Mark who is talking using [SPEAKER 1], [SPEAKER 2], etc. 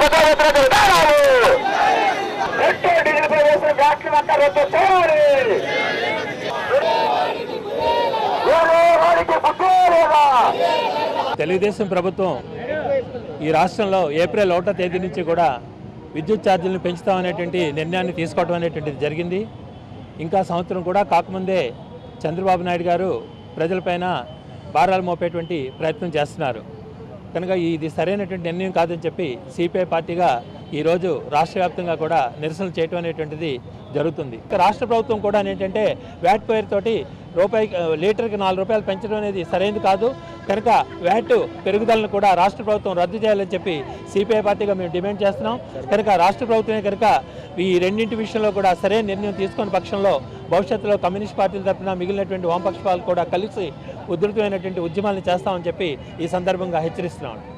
[SPEAKER 1] పెద్ద విధానాలు petrol diesel పై వేసిన బ్యాట్లు అంతా రద్దు చేయాలి
[SPEAKER 2] తెలుగుదేశం ప్రభుత్వం ఈ రాష్ట్రంలో ఏప్రిల్ ఒకటో తేదీ నుంచి కూడా విద్యుత్ ఛార్జీలను పెంచుతామనేటువంటి నిర్ణయాన్ని తీసుకోవడం అనేటువంటిది జరిగింది. ఇంకా సంవత్సరం కూడా కాకముందే చంద్రబాబు నాయుడు గారు ప్రజలపైన భారాలు మోపేటువంటి ప్రయత్నం చేస్తున్నారు. కనుక ఇది సరైనటువంటి నిర్ణయం కాదని చెప్పి సిపిఐ పార్టీగా ఈరోజు రాష్ట్ర వ్యాప్తంగా కూడా నిరసనలు చేయటం అనేటువంటిది జరుగుతుంది. రాష్ట్ర ప్రభుత్వం కూడా ఏంటంటే వ్యాట్ పేరుతోటి రూపాయి లీటర్కి నాలుగు రూపాయలు పెంచడం అనేది సరైనది కాదు. కనుక వ్యాట్ పెరుగుదలను కూడా రాష్ట్ర ప్రభుత్వం రద్దు చేయాలని చెప్పి సిపిఐ పార్టీగా మేము డిమాండ్ చేస్తున్నాం. కనుక రాష్ట్ర ప్రభుత్వమే కనుక ఈ రెండింటి విషయంలో కూడా సరైన నిర్ణయం తీసుకున్న పక్షంలో భవిష్యత్తులో కమ్యూనిస్ట్ పార్టీల తరఫున మిగిలినటువంటి వామపక్షాలు కూడా కలిసి ఉధృతమైనటువంటి ఉద్యమాలను చేస్తామని చెప్పి ఈ సందర్భంగా హెచ్చరిస్తున్నాను